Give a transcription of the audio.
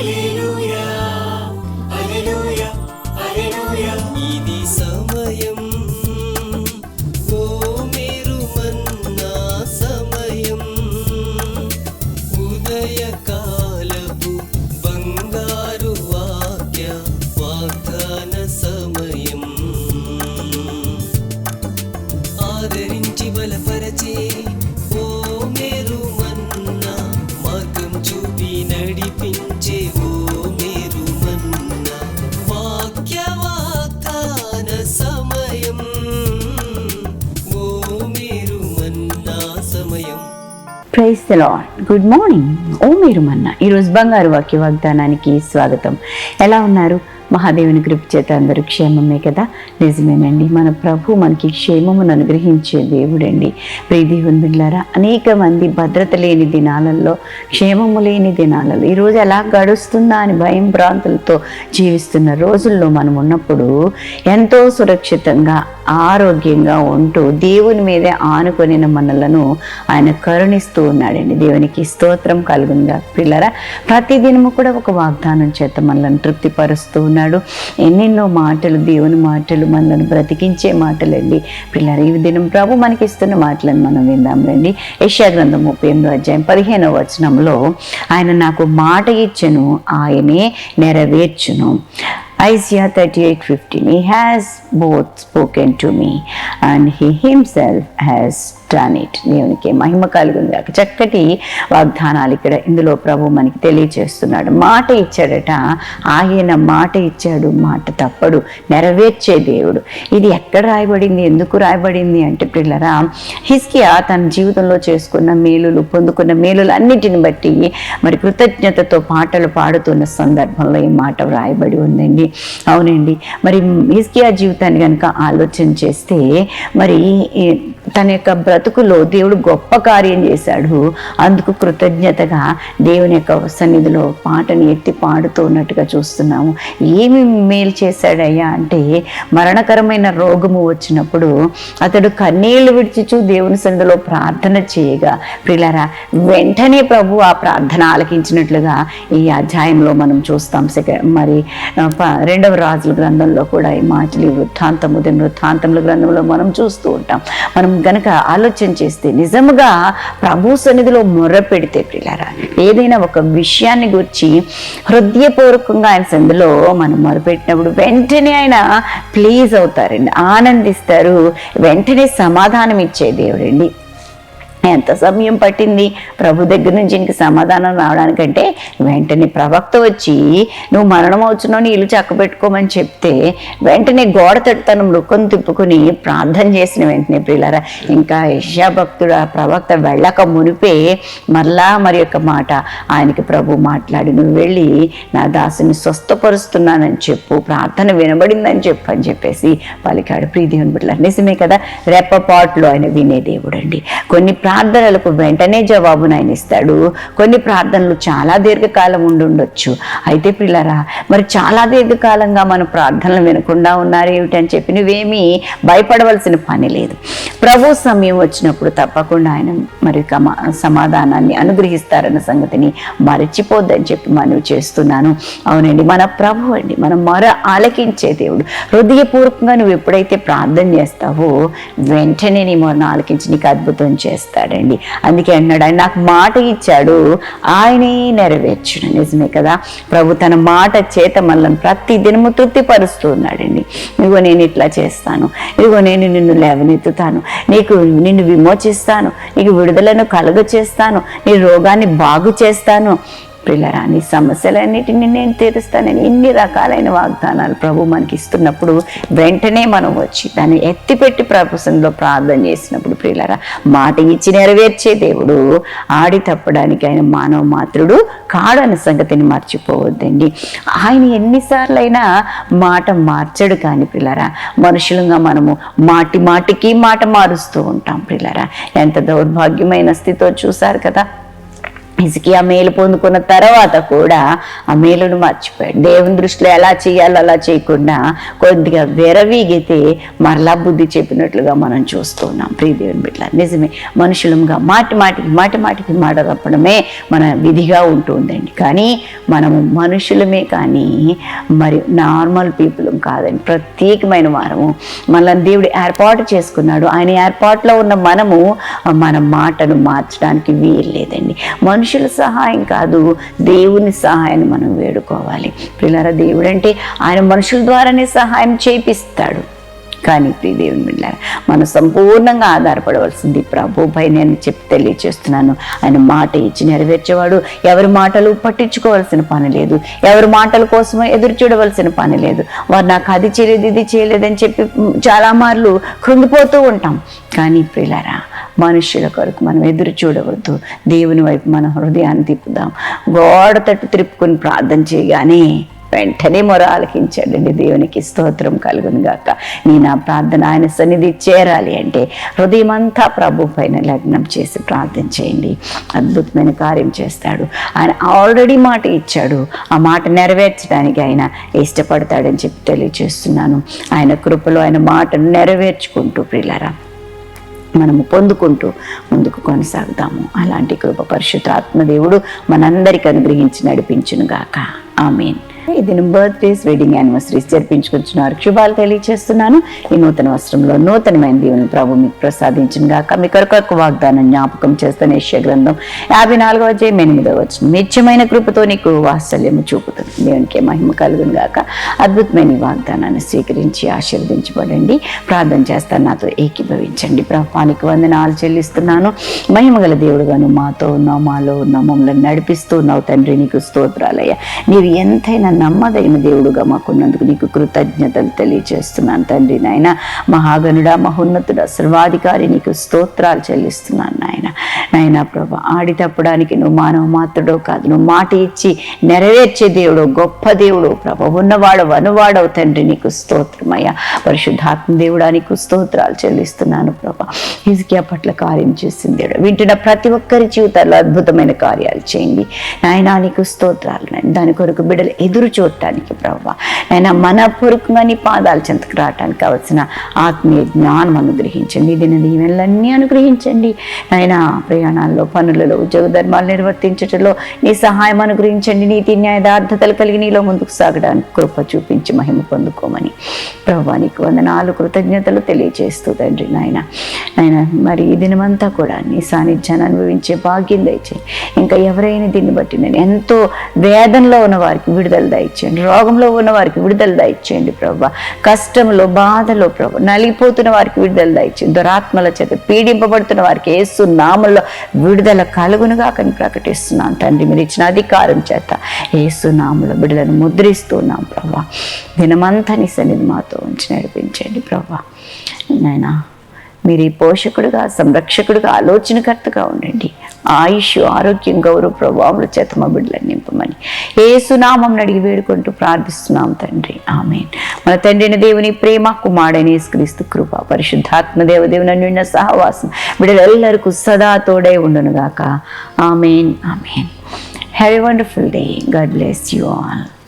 ఇది praise the Lord good morning. ఓ మీరు మన్న ఈరోజు బంగారు వాక్య వాగ్దానానికి స్వాగతం. ఎలా ఉన్నారు? మహాదేవుని కృప చేత అందరూ క్షేమమే కదా? నిజమేనండి. మన ప్రభు మనకి క్షేమమును అనుగ్రహించే దేవుడండి. ప్రీతిహున్ బిడ్లారా అనేక మంది భద్రత లేని దినాలలో క్షేమము లేని దినాలలో ఈరోజు ఎలా గడుస్తుందా అని భయం భ్రాంతులతో జీవిస్తున్న రోజుల్లో మనం ఉన్నప్పుడు ఎంతో సురక్షితంగా ఆరోగ్యంగా ఉంటూ దేవుని మీదే ఆనుకొనిన మనలను ఆయన కరుణిస్తూ ఉన్నాడండి. దేవునికి స్తోత్రం కలుగుందా పిల్లరా ప్రతిదినము కూడా ఒక వాగ్దానం చేత మనల్ని తృప్తిపరుస్తూ ఉన్నాడు. ఎన్నెన్నో మాటలు దేవుని మాటలు మనలను బ్రతికించే మాటలండి. పిల్లరా ఈ దినం ప్రభు మనకి ఇస్తున్న మాటలను మనం విందాం రండి. యశాగ్రంథం ముప్పై ఎనిమిదో అధ్యాయం పదిహేనవ వచనంలో ఆయన నాకు మాట ఇచ్చను ఆయనే నెరవేర్చును. Isaiah 38:15 He has both spoken to me and he himself has done it. దేవునికి మహిమ కలుగుంది చక్కటి వాగ్దానాలు ఇక్కడ ఇందులో ప్రభు మనకి తెలియచేస్తున్నాడు మాట ఇచ్చాడట. ఆయన మాట ఇచ్చాడు. మాట తప్పడు. నెరవేర్చే దేవుడు. ఇది ఎక్కడ రాయబడింది? ఎందుకు రాయబడింది అంటే పిల్లరా హిస్కియా తన జీవితంలో చేసుకున్న మేలులు పొందుకున్న మేలులు అన్నిటిని బట్టి మరి కృతజ్ఞతతో పాటలు పాడుతున్న సందర్భంలో ఈ మాట వ్రాయబడి ఉందండి. అవునండి. మరి హిస్కియా జీవితాన్ని కనుక ఆలోచన చేస్తే మరి తన యొక్క బ్రతుకులో దేవుడు గొప్ప కార్యం చేశాడు. అందుకు కృతజ్ఞతగా దేవుని యొక్క సన్నిధిలో పాటని ఎత్తి పాడుతూ ఉన్నట్టుగా చూస్తున్నాము. ఏమి మేలు చేశాడయ్యా అంటే మరణకరమైన రోగము వచ్చినప్పుడు అతడు కన్నీళ్ళు విడిచిచు దేవుని సన్నిధిలో ప్రార్థన చేయగా ప్రిలరా వెంటనే ప్రభు ఆ ప్రార్థన ఆలకించినట్లుగా ఈ అధ్యాయంలో మనం చూస్తాం. సెక మరి రెండవ రాజుల గ్రంథంలో కూడా ఈ మాటలు వృత్తాంతము దీని వృత్తాంతముల గ్రంథంలో మనం చూస్తూ ఉంటాం. మనం గనక ఆలోచన చేస్తే నిజముగా ప్రభు సన్నిధిలో మొర్ర పెడితే పిల్లరా ఏదైనా ఒక విషయాన్ని గురించి హృదయపూర్వకంగా ఆయన సన్నిధిలో మనం మొరపెట్టినప్పుడు వెంటనే ఆయన ప్లీజ్ అవుతారండి ఆనందిస్తారు వెంటనే సమాధానం ఇచ్చే దేవుడండి. ఎంత సమయం పట్టింది? ప్రభు దగ్గర నుంచి ఇంక సమాధానం రావడానికంటే వెంటనే ప్రవక్త వచ్చి నువ్వు మరణం అవుతున్నావు ఇల్లు చక్కబెట్టుకోమని చెప్తే వెంటనే గోడ తను మృకం తిప్పుకుని ప్రార్థన చేసిన వెంటనే ప్రియులారా ఇంకా యశా భక్తుడు ఆ ప్రవక్త వెళ్ళక మునిపే మరలా మరి యొక్క మాట ఆయనకి ప్రభు మాట్లాడి నువ్వు వెళ్ళి నా దాసుని స్వస్థపరుస్తున్నానని చెప్పు ప్రార్థన వినబడిందని చెప్పు అని చెప్పేసి పలికాడు. ప్రీదేవుని బిడ్డ నిజమే కదా? రెప్పపాట్లు ఆయన వినే దేవుడు అండి కొన్ని ప్రార్థనలకు వెంటనే జవాబును ఆయన ఇస్తాడు కొన్ని ప్రార్థనలు చాలా దీర్ఘకాలం ఉండి ఉండొచ్చు అయితే పిల్లరా మరి చాలా దీర్ఘకాలంగా మన ప్రార్థనలు వినకుండా ఉన్నారు ఏమిటి అని చెప్పి నువ్వేమీ భయపడవలసిన పని లేదు. ప్రభు సమయం వచ్చినప్పుడు తప్పకుండా ఆయన మరి సమాధానాన్ని అనుగ్రహిస్తారన్న సంగతిని మరచిపోద్దని చెప్పి మనవి చేస్తున్నాను. అవునండి మన ప్రభు అండి మనం మర ఆలకించే దేవుడు. హృదయపూర్వకంగా నువ్వు ఎప్పుడైతే ప్రార్థన చేస్తావో వెంటనే నీ మొన్న ఆలకించి నీకు అద్భుతం చేస్తాడండి అందుకే అన్నాడు ఆయన నాకు మాట ఇచ్చాడు ఆయనే నెరవేర్చడం నిజమే కదా? ప్రభు తన మాట చేత మనల్ని ప్రతి దినము తృప్తిపరుస్తూ ఉన్నాడండి. ఇదిగో నేను ఇట్లా చేస్తాను. ఇదిగో నేను నిన్ను లేవనెత్తుతాను. నీకు నిన్ను విమోచిస్తాను. నీకు విడుదలను కలుగ చేస్తాను నీ రోగాన్ని బాగు చేస్తాను. పిల్లరా నీ సమస్యలన్నిటిని నేను తీరుస్తానని ఇన్ని రకాలైన వాగ్దానాలు ప్రభు మనకి ఇస్తున్నప్పుడు వెంటనే మనం వచ్చి దాన్ని ఎత్తిపెట్టి ప్రభుత్వంలో ప్రార్థన చేసినప్పుడు ప్రియులరా మాట ఇచ్చి నెరవేర్చే దేవుడు ఆడి తప్పడానికి ఆయన మానవ మాత్రుడు కాడన్న సంగతిని మర్చిపోవద్దండి. ఆయన ఎన్నిసార్లైనా మాట మార్చడు కానీ పిల్లరా మనుషులుగా మనము మాటి మాటికి మాట మారుస్తూ ఉంటాం పిల్లరా ఎంత దౌర్భాగ్యమైన స్థితితో చూశారు కదా హిజకియా మేలు పొందుకున్న తర్వాత కూడా ఆ మేలును మర్చిపోయాడు. దేవుని దృష్టిలో ఎలా చేయాలో అలా చేయకుండా కొద్దిగా వెరవీగితే మరలా బుద్ధి చెప్పినట్లుగా మనం చూస్తున్నాం ప్రియ దేవుని బిడ్డ నిజమే మనుషులంగా మాటి మాటికి మాటి మాటికి మాట తప్పడమే మన విధిగా ఉంటుందండి కానీ మనము మనుషులమే కానీ మరి నార్మల్ పీపుల్ కాదండి. ప్రత్యేకమైన వారము. మనల్ని దేవుడు ఏర్పాటు చేసుకున్నాడు. ఆయన ఏర్పాటులో ఉన్న మనము మన మాటను మార్చడానికి వీల్లేదండి మనుషుల సహాయం కాదు దేవుని సహాయాన్ని మనం వేడుకోవాలి. పిల్లరా దేవుడు అంటే ఆయన మనుషుల ద్వారానే సహాయం చేపిస్తాడు కానీ ప్రియ దేవుని బిడ్డారా మనం సంపూర్ణంగా ఆధారపడవలసింది ప్రభుపై నేను చెప్పి తెలియచేస్తున్నాను. ఆయన మాట ఇచ్చి నెరవేర్చేవాడు ఎవరి మాటలు పట్టించుకోవాల్సిన పని లేదు ఎవరి మాటల కోసం ఎదురు చూడవలసిన పని లేదు. వారు నాకు అది చేయలేదు ఇది చేయలేదని చెప్పి చాలా మార్లు కృంగిపోతూ ఉంటాం. కానీ ప్రియులారా మనుష్యుల కొరకు మనం ఎదురు చూడవద్దు. దేవుని వైపు మన హృదయాన్ని తిప్పుదాం. గోడ తట్టు త్రిప్పుకొని ప్రార్థన చేయగానే వెంటనే మొర ఆలకించండి దేవునికి స్తోత్రం కలుగును గాక. నీ నా ప్రార్థన ఆయన సన్నిధి చేరాలి అంటే హృదయం అంతా ప్రభు పైన లగ్నం చేసి ప్రార్థన చేయండి. అద్భుతమైన కార్యం చేస్తాడు. ఆయన ఆల్రెడీ మాట ఇచ్చాడు. ఆ మాట నెరవేర్చడానికి ఆయన ఇష్టపడతాడని చెప్పి తెలియజేస్తున్నాను ఆయన కృపలో ఆయన మాటను నెరవేర్చుకుంటూ ప్రిలరా మనము పొందుకుంటూ ముందుకు కొనసాగుతాము. అలాంటి కృప పరిశుద్ధ ఆత్మదేవుడు మనందరికి అనుగ్రహించి నడిపించునుగాక. గాక ఆమెన్ ఇది బర్త్డేస్ వెడ్డింగ్ యానివర్సరీస్ జరిపించుకుంటున్నారు. శుభాలు తెలియజేస్తున్నాను ఈ నూతన వస్త్రంలో నూతనమైన దీవెన ప్రభు మీకు ప్రసాదించిన గాక. మీ కొరకు వాగ్దానం జ్ఞాపకం చేస్తాను యశ్య గ్రంథం యాభై నాలుగవ అధ్యాయం ఎనిమిదవ వచ్చిన నిత్యమైన కృపతో నీకు వాత్సల్యము చూపుతుంది. దేవునికి మహిమ కలుగును గాక. అద్భుతమైన వాగ్దానాన్ని స్వీకరించి ఆశీర్వదించబడండి. ప్రార్థన చేస్తాను. నాతో ఏకీభవించండి. ప్రభానికి వందనాలు చెల్లిస్తున్నాను. మహిమగల దేవుడుగాను మాతో ఉన్నావు. మాలో ఉన్నావు. మమ్మల్ని నడిపిస్తూ ఉన్నావు తండ్రి నీకు స్తోత్రాలయ్యా. నీవు ఎంతైనా నమ్మదైన దేవుడుగా మాకున్నందుకు నీకు కృతజ్ఞతలు తెలియజేస్తున్నాను తండ్రి నాయన. మహాగనుడా మహోన్నతుడా సర్వాధికారి నీకు స్తోత్రాలు చెల్లిస్తున్నాను నాయన. నాయన ప్రభ ఆడి తప్పడానికి నువ్వు మానవ మాత్రుడో కాదు. నువ్వు మాట ఇచ్చి నెరవేర్చే దేవుడు గొప్ప దేవుడు ప్రభ ఉన్నవాడు అనువాడవు తండ్రి నీకు స్తోత్రమయ్యా పరిశుద్ధాత్మ దేవుడా నీకు స్తోత్రాలు చెల్లిస్తున్నాను ప్రభా. హిజ్కియా పట్ల కార్యం చేసింది దేవుడు వింటున్న ప్రతి ఒక్కరి జీవితాల్లో అద్భుతమైన కార్యాలు చేయండి. నాయనా నీకు స్తోత్రాలు దాని కొరకు బిడ్డలు ఎదురు చూడటానికి ప్రభా ఆయన మన పొరుకుగా నీ పాదాలు చెంతకు రావటానికి కావలసిన ఆత్మీయ జ్ఞానం అనుగ్రహించండి. దీని దీవెనలన్నీ అనుగ్రహించండి. ఆయన ప్రయాణాల్లో పనులలో ఉద్యోగ ధర్మాలు నిర్వర్తించటంలో నీ సహాయం అనుగ్రహించండి. నీతి న్యాయదార్థతలు కలిగి నీలో ముందుకు సాగడానికి కృప చూపించి మహిమ పొందుకోమని ప్రభావ నీకు వందనాలు కృతజ్ఞతలు తెలియజేస్తూ తండ్రి నాయన. నాయన మరి ఈ దినమంతా కూడా నీ సాన్నిధ్యాన్ని అనుభవించే భాగ్యం దయచేయి. ఇంకా ఎవరైనా దీన్ని బట్టి నేను ఎంతో వేదనలో ఉన్న వారికి విడుదల దయచేయండి. రోగంలో ఉన్న వారికి విడుదల దయచేయండి ప్రభా. కష్టంలో బాధలో ప్రభు. నలిగిపోతున్న వారికి విడుదల దయచేయండి. దురాత్మల చేత పీడింపబడుతున్న వారికి ఏసు నామంలో విడుదల కలుగునుగా కని ప్రకటిస్తున్నాను తండ్రి. మీరు ఇచ్చిన అధికారం చేత ఏసు నామంలో విడుదలను ముద్రిస్తున్నాం ప్రభా. దినమంతా నీ సన్నిధి మాతో ఉంచి నడిపించండి ప్రభా. నాయనా మీరు ఈ పోషకుడుగా సంరక్షకుడుగా ఆలోచనకర్తగా ఉండండి. ఆయుష్ ఆరోగ్యం గౌరవ ప్రభావాల చేత మా బిడ్డలను నింపమని. ఏ సునామం అడిగి వేడుకుంటూ ప్రార్థిస్తున్నాం తండ్రి. ఆమె మన తండ్రిని దేవుని ప్రేమ కుమారుడని క్రీస్తు కృప పరిశుద్ధాత్మ దేవదేవుని నిన్న సహవాసం బిడ్డలెల్లరికూ సదా తోడై ఉండునుగాక. Amen. Amen. Have a wonderful day God bless you all